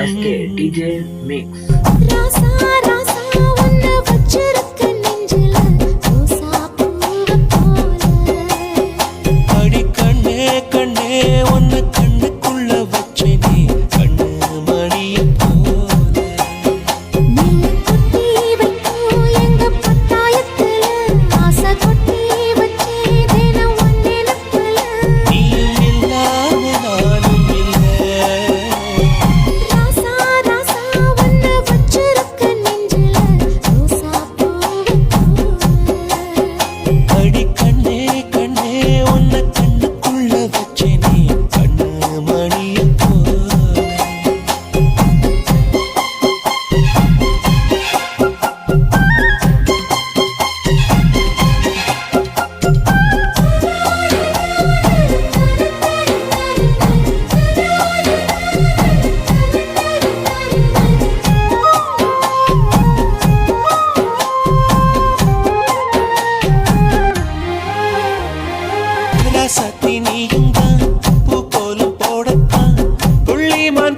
আজকে DJ mix.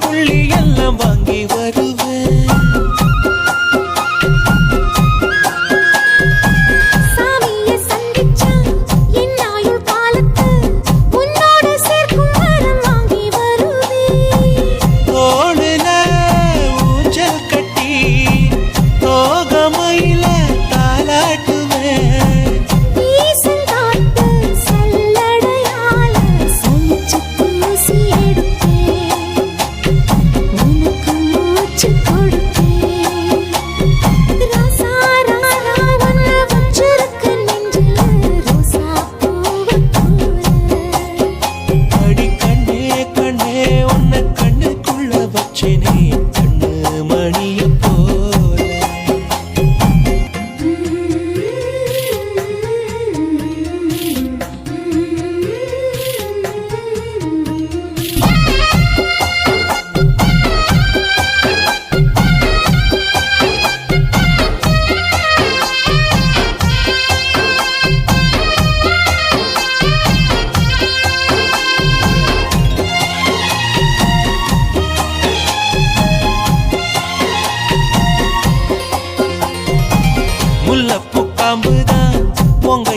புள்ளி எல்லாம் வாங்கி வரும் കുഴി முல்லப்பு பாம்புதான் உங்க